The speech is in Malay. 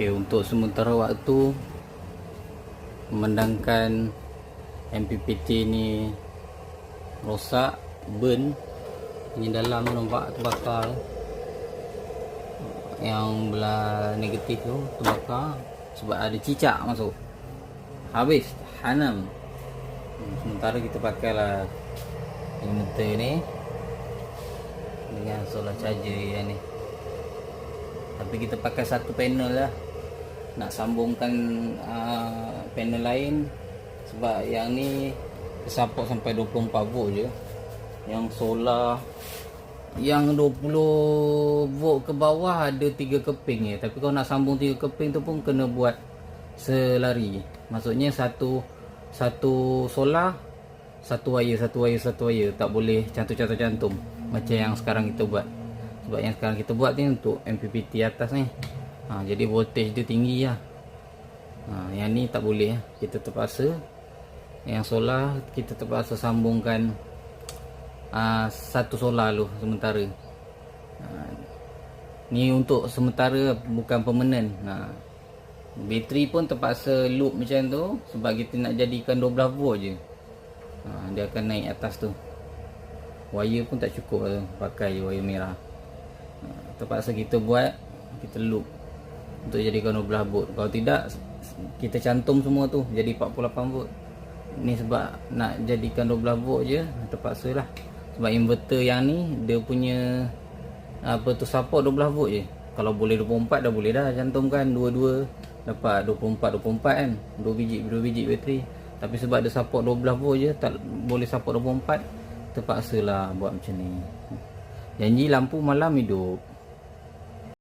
Okey, untuk sementara waktu memandangkan MPPT ni rosak, burn ini dalam tu nampak terbakar. Yang belah negatif tu terbakar sebab ada cicak masuk. Habis hanam. Sementara kita pakai lah inverter ni dengan solar charger yang ni. Tapi kita pakai satu panel lah nak sambungkan uh, panel lain. Sebab yang ni support sampai 24 volt je. Yang solar yang 20 volt ke bawah ada 3 keping je. Tapi kalau nak sambung 3 keping tu pun kena buat selari. Maksudnya satu satu solar satu wire satu wire satu wire. Tak boleh cantum-cantum-cantum macam yang sekarang kita buat. Sebab yang sekarang kita buat ni untuk MPPT atas ni ha, jadi voltage dia tinggi lah. Ha, yang ni tak boleh kita terpaksa yang solar kita terpaksa sambungkan uh, satu solar lu sementara. Uh, ni untuk sementara bukan permanent. Uh, bateri pun terpaksa loop macam tu sebab kita nak jadikan 12 volt je. Uh, dia akan naik atas tu. Wire pun tak cukup tu pakai wire merah. Uh, terpaksa kita buat kita loop untuk jadikan 12 volt kalau tidak kita cantum semua tu jadi 48 volt ni sebab nak jadikan 12 volt je terpaksa lah. Sebab inverter yang ni dia punya apa tu support 12 volt je. Kalau boleh 24 dah boleh dah cantumkan. Dua-dua dapat 24 24 kan? 2 biji 2 biji bateri. Tapi sebab dia support 12 volt je tak boleh support 24 terpaksa lah buat macam ni. Janji lampu malam hidup